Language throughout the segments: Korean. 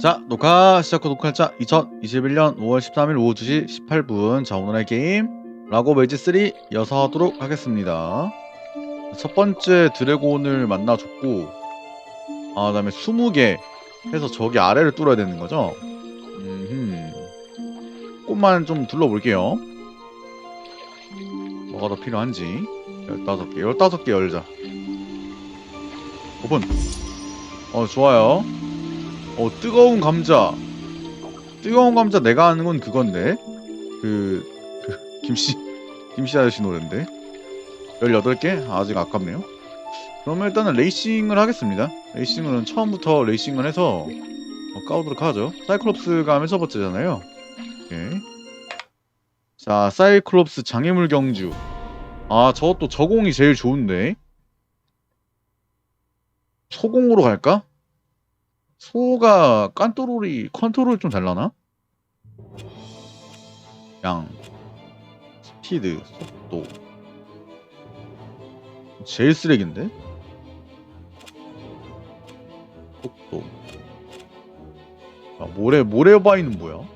자, 녹화 시작후 녹화자 2021년 5월 13일 오후 2시 18분. 자, 오늘의 게임 라고 메이지 3 이어서 하도록 하겠습니다. 첫 번째 드래곤을 만나줬고, 아, 그 다음에 20개 해서 저기 아래를 뚫어야 되는 거죠. 음, 조금만 좀 둘러볼게요. 뭐가 더 필요한지. 15개, 15개 열자. 오픈. 어, 좋아요. 어 뜨거운 감자. 뜨거운 감자 내가 아는 건 그건데. 그, 그 김씨 김씨 아저씨 노래인데. 18개? 아직 아깝네요. 그러면 일단은 레이싱을 하겠습니다. 레이싱은 처음부터 레이싱을 해서 어, 까보도록 하죠. 사이클롭스가 하면 첫 번째잖아요. 오케이. 자 사이클롭스 장애물 경주. 아 저것도 저공이 제일 좋은데. 소공으로 갈까? 소가 깐토롤이 컨트롤 좀 잘나나? 양 스피드 속도 제일 쓰레기인데? 속도 아, 모래 모래바위는 뭐야?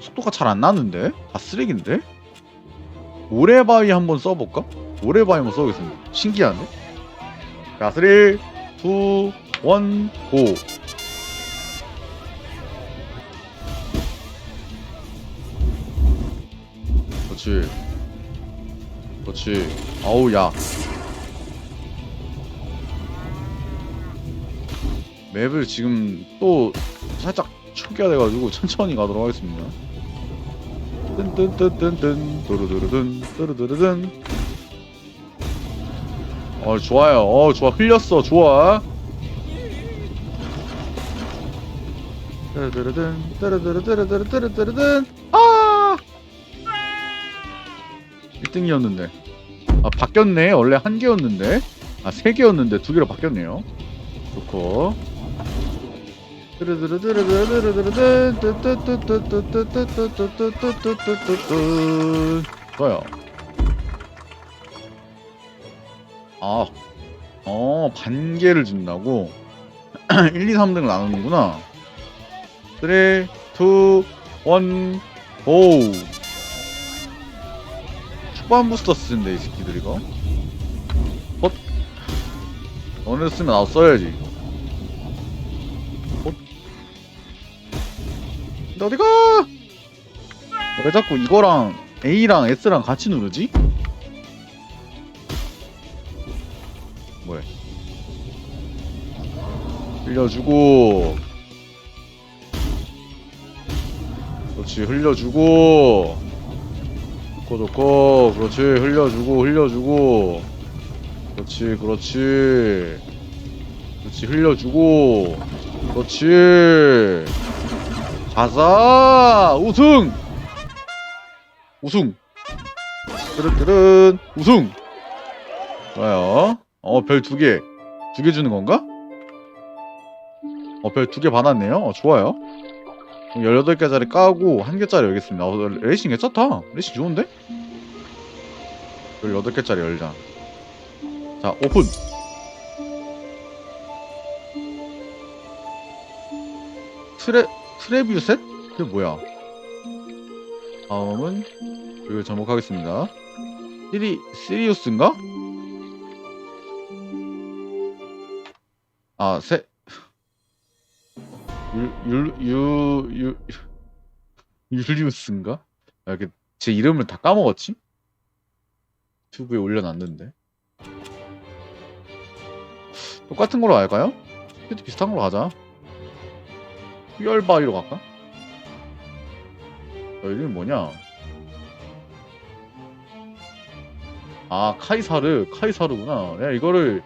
속도가 잘 안 나는데? 다 쓰레기인데? 모래바위 한번 써볼까? 모래바위 한번 써보겠습니다. 신기한데? 자, 3, 2, 1, 고! 그렇지. 그렇지. 아우, 야. 맵을 지금 또 살짝 초기화 돼가지고 천천히 가도록 하겠습니다. 뜬뜬뜬뜬뜬 도르르르든 도르르르든 어 좋아요. 어 좋아. 흘렸어. 좋아. 뜨르르든 뜨르르르르르르르르든 아! 1등이었는데. 아 바뀌었네. 원래 한 개였는데. 아세 개였는데 두 개로 바뀌었네요. 좋고. 뜨뜨뜨뜨뜨뜨뜨뜨뜨뜨뜨뜨뜨뜨뜨 좋아요 아, 어, 반 개를 준다고? 1, 2, 3등을 나누는구나. 3, 2, 1, 고! 초반 부스터 쓰는데, 이 새끼들, 이거. 헛? 너네 쓰면 나도 써야지. 헛? 너 어디가? 왜 자꾸 이거랑 A랑 S랑 같이 누르지? 뭐야? 흘려주고. 그렇지 흘려주고. 좋고 좋고. 그렇지 흘려주고 흘려주고. 그렇지 그렇지. 그렇지 흘려주고. 그렇지. 가자 우승! 우승. 뜨르뜨른 우승. 좋아요 어, 별 두 개. 두 개 주는 건가? 어, 별 두 개 받았네요. 어, 좋아요. 18개짜리 까고 한 개짜리 열겠습니다. 어, 레이싱 괜찮다. 레이싱 좋은데? 18개짜리 열자. 자, 오픈! 트레, 트레뷰셋? 그게 뭐야? 다음은, 이걸 접목하겠습니다. 시리, 시리우스인가? 아, 세 율, 유, 유, 유, 율리우스인가? 아, 이렇게 제 이름을 다 까먹었지? 유튜브에 올려놨는데. 똑같은 걸로 갈까요? 스피드 비슷한 걸로 가자. 휘얼바위로 갈까? 너 이름이 뭐냐? 아, 카이사르, 카이사르구나. 내가 이거를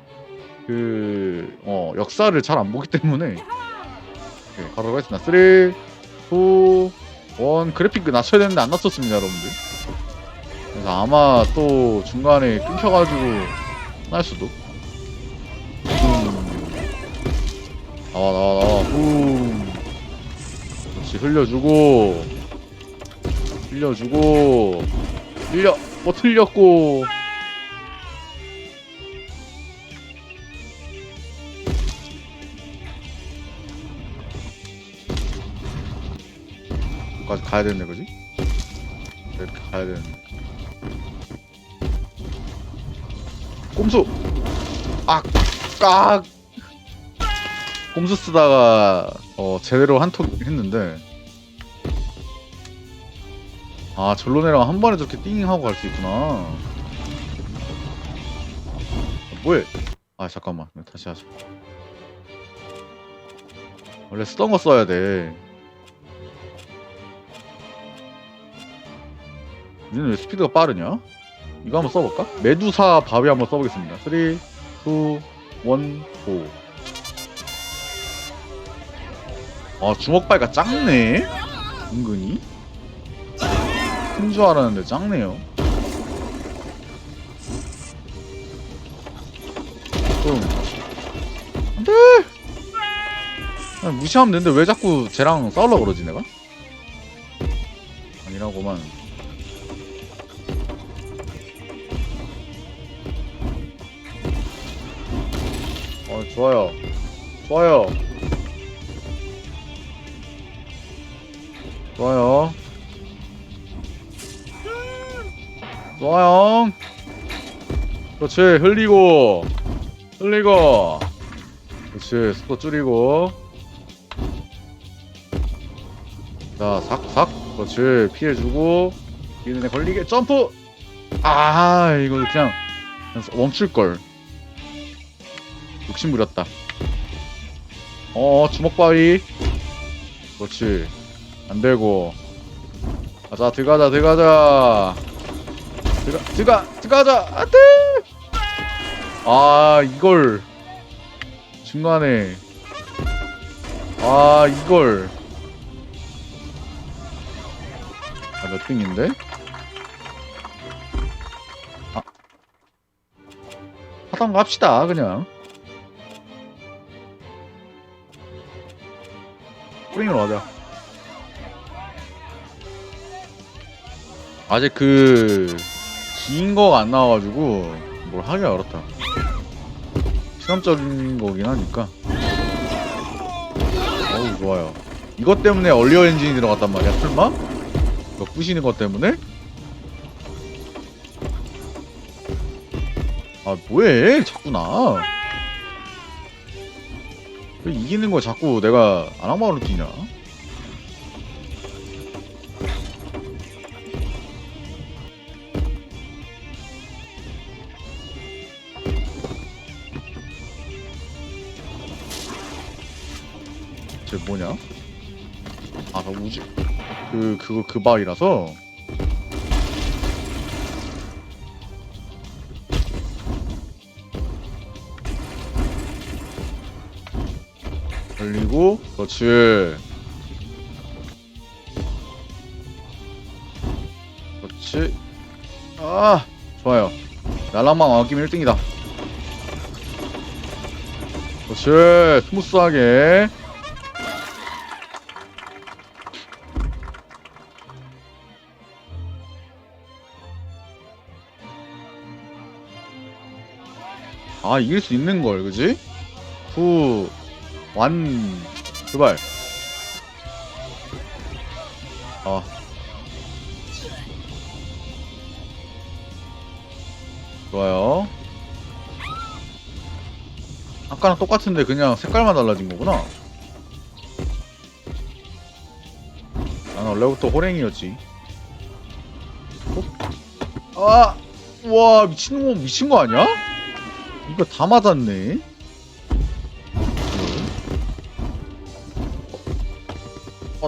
그, 어, 역사를 잘 안 보기 때문에. 오케이, 가도록 하겠습니다. 3, 2, 1. 그래픽 낮춰야 되는데 안 낮췄습니다, 여러분들. 그래서 아마 또 중간에 끊겨가지고 날 수도. 음. 나와, 나와, 나와. 붐. 그렇지, 흘려주고. 흘려주고. 흘려. 뭐 틀렸고. 가야 되는데 그지? 이렇게 가야 되는데 꼼수! 아! 깍! 꼼수 쓰다가 어 제대로 한톡 했는데 아 절로 내려가 한 번에 저렇게 띵 하고 갈 수 있구나 아, 뭐해 아 잠깐만 다시 하자 원래 쓰던 거 써야 돼 우리는 왜 스피드가 빠르냐? 이거 한번 써볼까? 메두사 바위 한번 써보겠습니다 3, 2, 1, 고. 아 주먹발가 작네? 은근히? 큰 줄 알았는데 작네요 좀 안돼! 그냥 무시하면 되는데 왜 자꾸 쟤랑 싸우려고 그러지 내가? 아니라고만 좋아요. 좋아요. 좋아요. 좋아요. 그렇지. 흘리고. 흘리고. 그렇지. 속도 줄이고. 자 삭삭. 그렇지. 피해주고. 내 걸리게 점프. 아 이거 그냥 멈출걸 욕심 부렸다. 어 주먹바위. 그렇지. 안 되고. 가자 들어가자 들어가자. 들어가 들어가 들어가자. 안 돼! 아 이걸. 중간에. 아 이걸. 아 몇 등인데? 아. 하던가 합시다 그냥 프링으로 하자. 아직 그 긴 거가 안 나와가지고 뭘 하기가 어렵다. 실험적인 거긴 하니까. 어우 좋아요. 이것 때문에 얼리어 엔진이 들어갔단 말이야 설마? 이거 부시는 것 때문에? 아 뭐해? 자꾸 나 왜 이기는 거 자꾸 내가 안 악마로 뛰냐? 쟤 뭐냐? 아, 그 우주 그 그거 그 바위라서 걸리고 그렇지. 그렇지. 아 좋아요. 날랑망 아끼면 1등이다. 그렇지. 스무스하게. 아 이길 수 있는 걸 그지? 후, 완, 제발. 아. 좋아요. 아까랑 똑같은데 그냥 색깔만 달라진 거구나. 나는 원래부터 호랭이였지. 어? 아! 와 미친 거 미친 거 아니야? 이거 다 맞았네.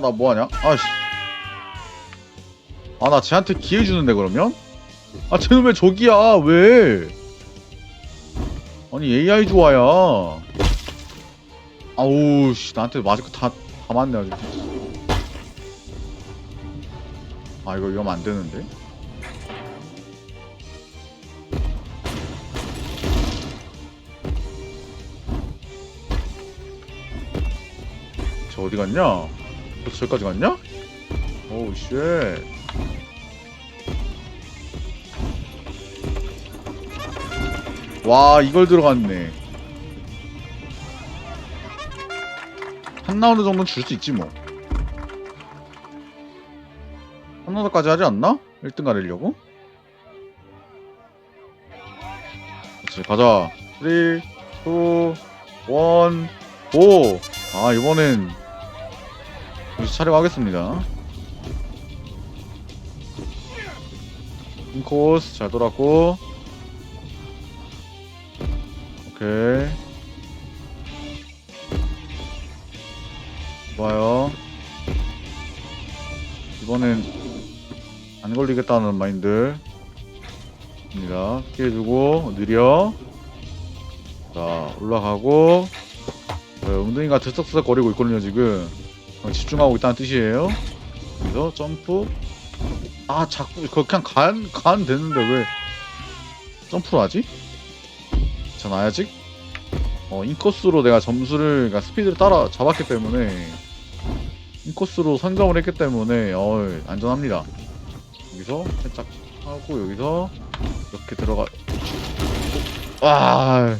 어, 나 뭐하냐? 아씨. 아, 나 쟤한테 기회 주는데, 그러면? 아, 쟤는 왜 저기야? 왜? 아니, AI 좋아야. 아우, 씨, 나한테 맞을 거 다, 다 맞네, 아주. 아, 이거 이러면 안 되는데? 저 어디 갔냐? 벌써 저기까지 갔냐? 오우 쉣 와 이걸 들어갔네 한 라운드 정도는 줄 수 있지 뭐 3라운드까지 하지 않나? 1등 가리려고? 그렇지 가자 3 2 1 고! 아 이번엔 정신 차리고 하겠습니다. 인코스 잘 돌았고. 오케이. 좋아요. 이번엔 안 걸리겠다는 마인드 입니다. 피해주고 느려. 자 올라가고. 네, 웅둥이가 들썩들썩 거리고 있거든요 지금. 어, 집중하고 있다는 뜻이에요. 여기서 점프. 아 자꾸 그 그냥 간, 간 되는데 왜? 점프를 하지? 전 아직? 어 인코스로 내가 점수를 그러니까 스피드를 따라 잡았기 때문에 인코스로 선점을 했기 때문에 어 안전합니다. 여기서 살짝 하고 여기서 이렇게 들어가. 와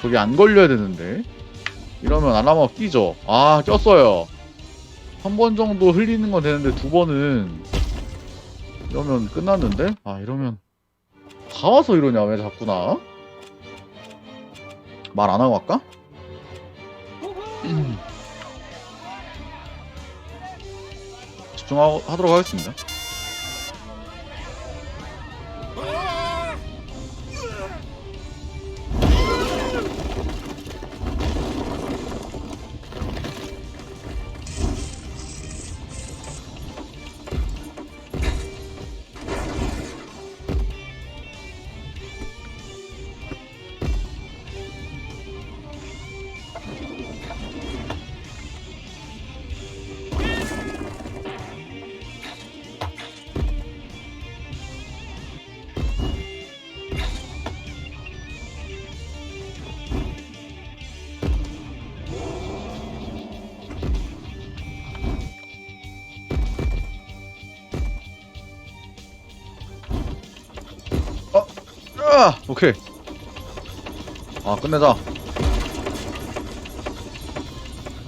저기 안 걸려야 되는데 이러면 아나마 끼죠. 아 꼈어요. 한 번 정도 흘리는 건 되는데 두 번은. 이러면 끝났는데? 아 이러면 다 와서 이러냐 왜 자꾸 나? 말 안 하고 할까? 집중하도록 하겠습니다. 아, 오케이. 아, 끝내자.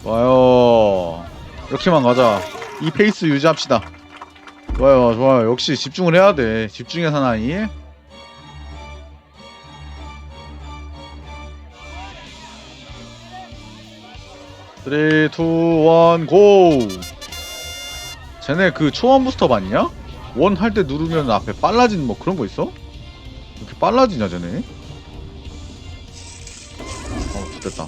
좋아요. 이렇게만 가자. 이 페이스 유지합시다. 좋아요, 좋아요. 역시 집중을 해야 돼. 집중의 사나이. 쓰리, 투, 원, 고! 쟤네 그 초원 부스터 봤냐? 원 할 때 누르면 앞에 빨라지는 뭐 그런 거 있어? 이렇게 빨라지냐 쟤네? 어 됐다.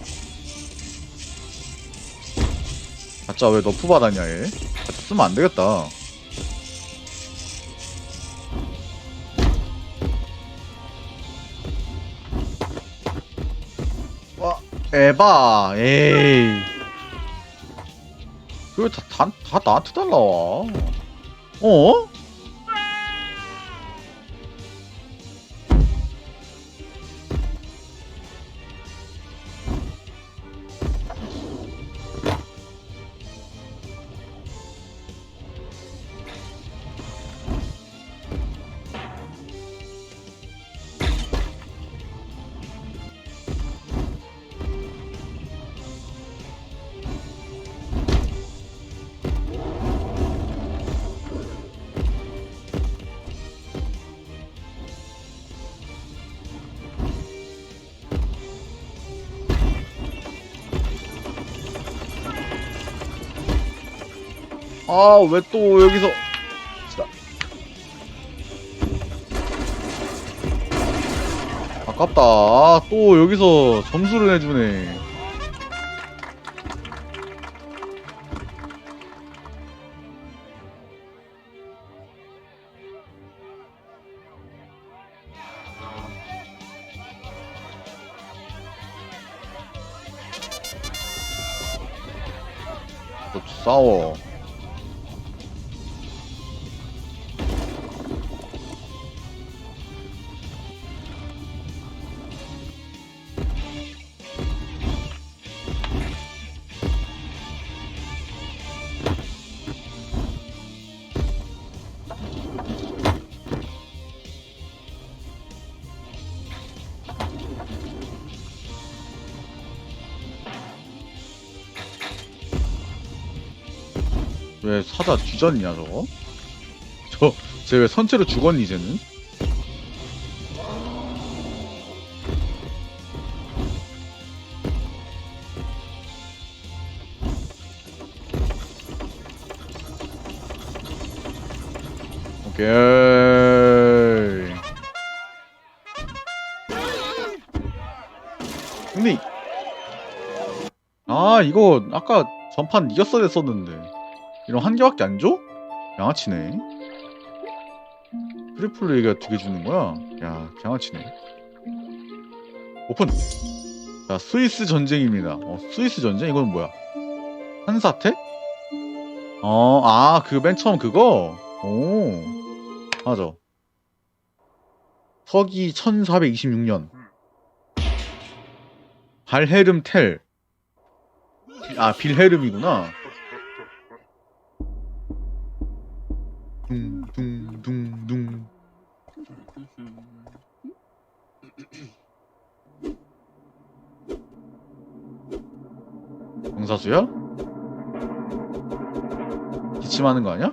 가짜 왜 너프 받았냐 얘? 가짜 쓰면 안 되겠다. 와 에바 에이. 그왜 다, 다, 다 나한테 달라와. 어? 아, 왜 또 여기서. 진짜. 아깝다. 아, 또 여기서 점수를 내주네. 또 싸워. 왜 사다 뒤졌냐 저거? 쟤왜 선체로 죽었니 이제는? 오케이. 승리. 아 이거 아까 전판 이겼어야 됐었는데 이런 한 개밖에 안 줘? 양아치네. 트리플 얘가 두 개 주는 거야? 야, 양아치네. 오픈! 자, 스위스 전쟁입니다. 어, 스위스 전쟁? 이건 뭐야? 한사태? 어, 아, 그 맨 처음 그거? 오, 맞아. 서기 1426년. 발헤름 텔. 아, 빌헤름이구나. 둥둥둥둥. 경사수야? 기침하는 거 아니야?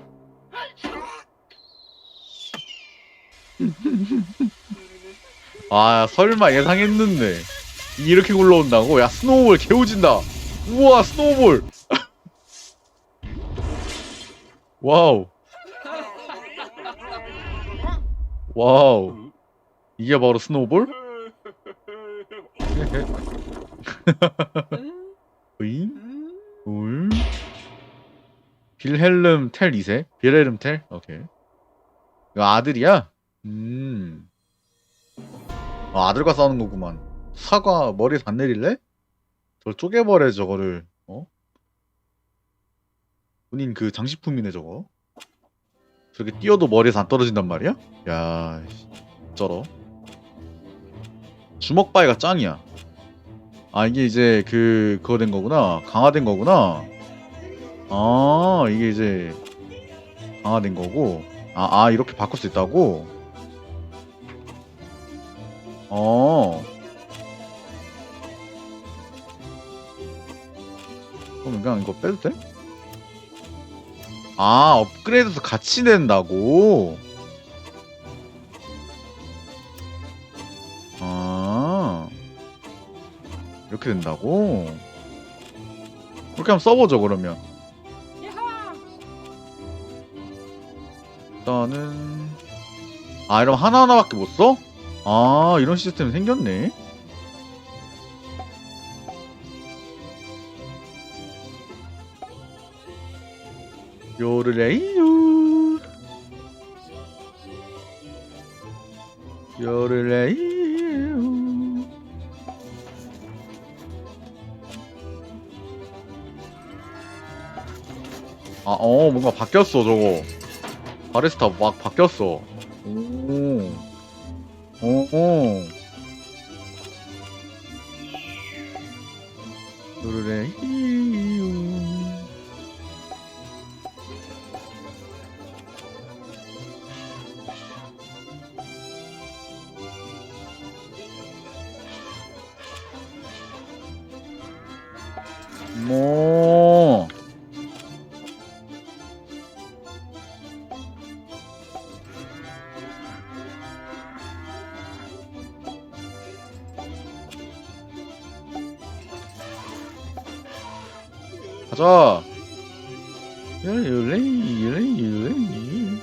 아 설마 예상했는데 이렇게 굴러온다고? 야 스노우볼 개오진다 우와 스노우볼 와우 와우 이게 바로 스노우볼? 으이? 울 빌헬름 텔 2세? 빌헬름 텔? 오케이 이거 아들이야? 음 아, 아들과 싸우는 거구만 사과 머리에서 안 내릴래? 저걸 쪼개버려 저거를 어? 본인 그 장식품이네 저거 저렇게 뛰어도 머리에서 안 떨어진단 말이야? 야 씨, 쩔어. 주먹바위가 짱이야. 아 이게 이제 그 그거 된 거구나. 강화된 거구나. 아 이게 이제 강화된 거고. 아, 아 이렇게 바꿀 수 있다고? 어. 그럼 그냥 이거 빼도 돼? 아 업그레이드도 같이 된다고? 아. 이렇게 된다고? 그렇게 한번 써보죠 그러면. 일단은. 아 이러면 하나하나밖에 못 써? 아 이런 시스템이 생겼네 요르레이유 요르레이유 아, 어, 뭔가 바뀌었어, 저거. 바리스타 막 바뀌었어. 오. 오, 오. 뭐. 가자. 요레이 요레이 요레이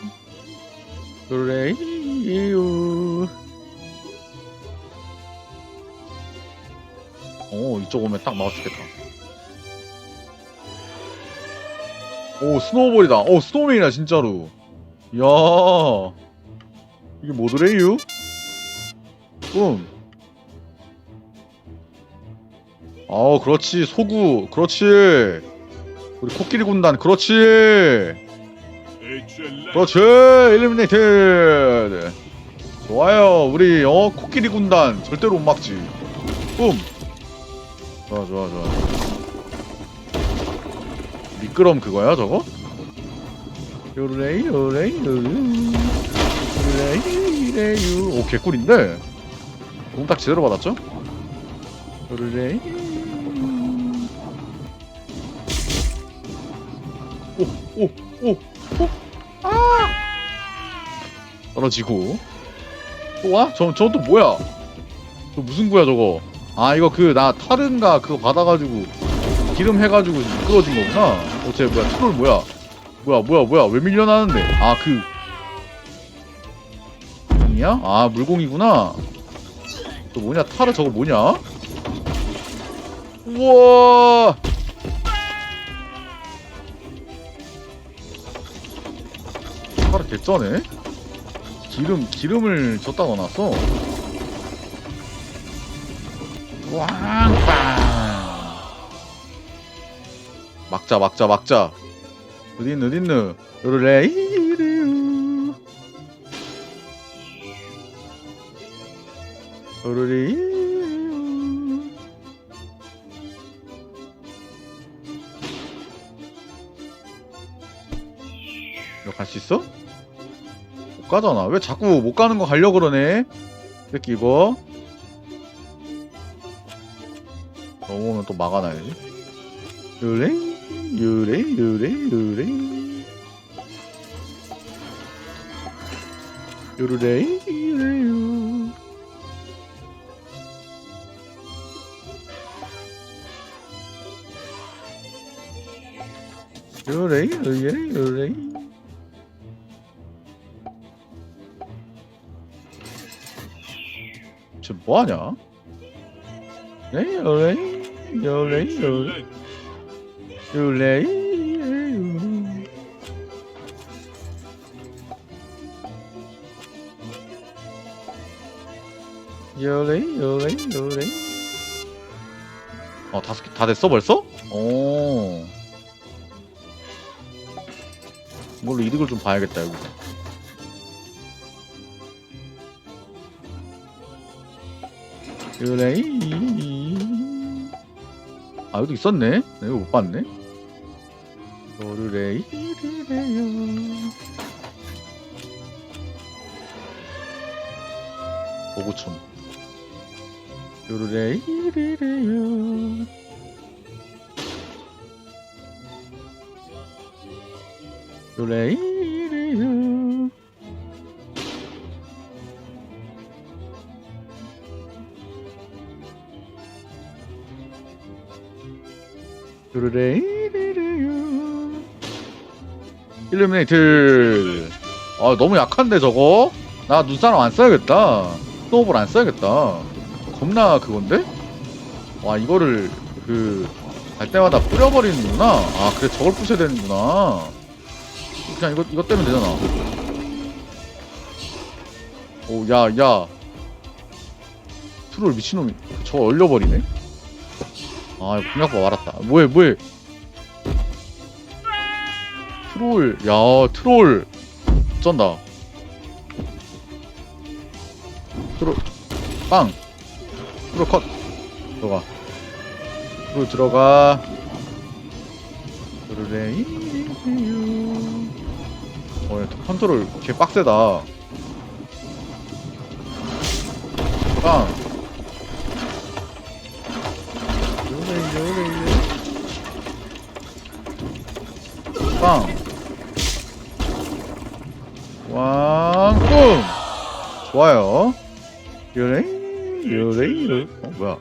요레이유. 오 이쪽 오면 딱 막아주겠다. 오 스노우볼이다. 오 스노우맨이다 진짜로. 이야. 이게 뭐더래요? 뿜. 아 그렇지. 소구. 그렇지. 우리 코끼리 군단. 그렇지. 그렇지. 일리미네이티드 좋아요. 우리 어 코끼리 군단. 절대로 못 막지. 뿜 좋아 좋아 좋아 미끄럼 그거야 저거? 요레이 요레이 요레이 요레이 오 개꿀인데 공딱 제대로 받았죠? 요레이 오오오오 아! 떨어지고 또 와? 저, 저건 또 뭐야? 저 무슨 거야 저거 아 이거 그 나 타른가 그거 받아가지고 기름 해가지고 미끄러진 거구나. 어쟤 뭐야? 트롤 뭐야? 뭐야 뭐야 뭐야? 왜 밀려나는데? 아그. 이야? 아 물공이구나. 또 뭐냐? 타르 저거 뭐냐? 우와! 타르 개쩌네? 기름 기름을 줬다 넣어놨어 왕 막자 막자 막자. 어딨누 어딨누 요르레이르 요르레이르 이거 갈 수 있어? 못 가잖아. 왜 자꾸 못 가는 거 가려 그러네? 새끼 이거. 넘어오면 또 막아놔야지. 요레 요레 요레 요레 요르레 요레요 요레 요레 요레 쟤 뭐하냐? 네, 요레 요레 요레 요레 요레 요레 요레 어 다섯 개 다 됐어 벌써? 오. 이걸로 이득을 좀 봐야겠다 여기. 요레 아 여기도 있었네? 나 이거 못 봤네 요르레이레요. 보고촌 요르레이레요. 요레이레요. 요르레 일루미네이트 아 너무 약한데 저거? 나 눈사람 안 써야겠다. 스노우볼 안 써야겠다. 겁나 그건데? 와 이거를 그 갈 때마다 뿌려버리는구나. 아 그래 저걸 부셔야 되는구나. 그냥 이거 이거 떼면 되잖아. 오야야. 트롤 미친놈이. 저거 얼려버리네? 아 공략법 알았다. 뭐해 뭐해 트롤. 야 트롤. 어쩐다. 트롤. 빵. 트롤 컷. 들어가. 트롤 들어가. 트롤레이 어얘 컨트롤 개 빡세다. 빵. 요레이 빵 왕꿈 좋아요. 요레이 요레이 요 어, 뭐야